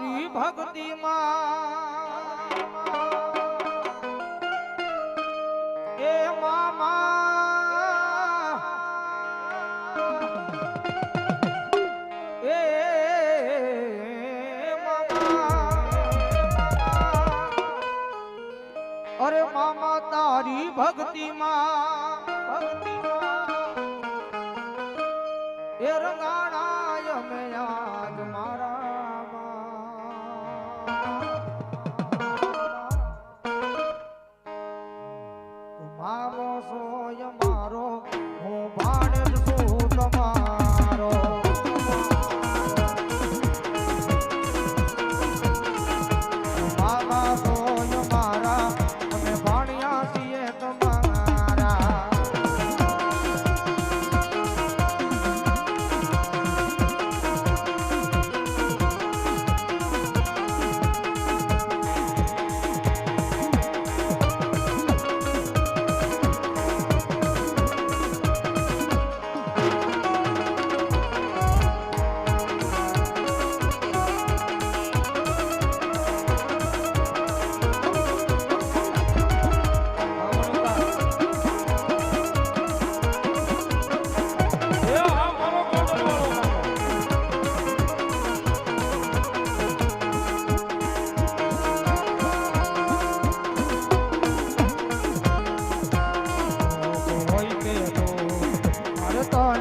તારી ભક્તિમાં એ મામા. એ મામા. અરે મામા તારી ભક્તિ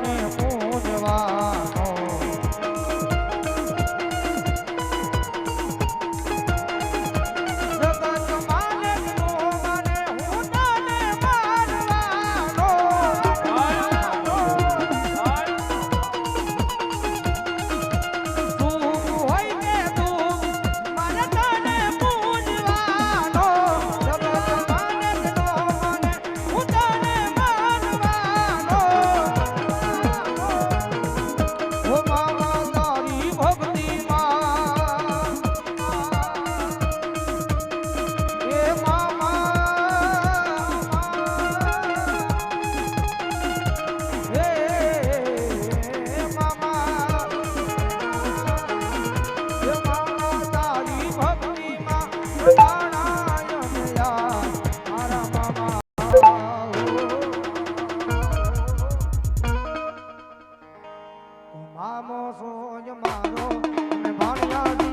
Yeah. મામો સોજ મારો ભાણિયા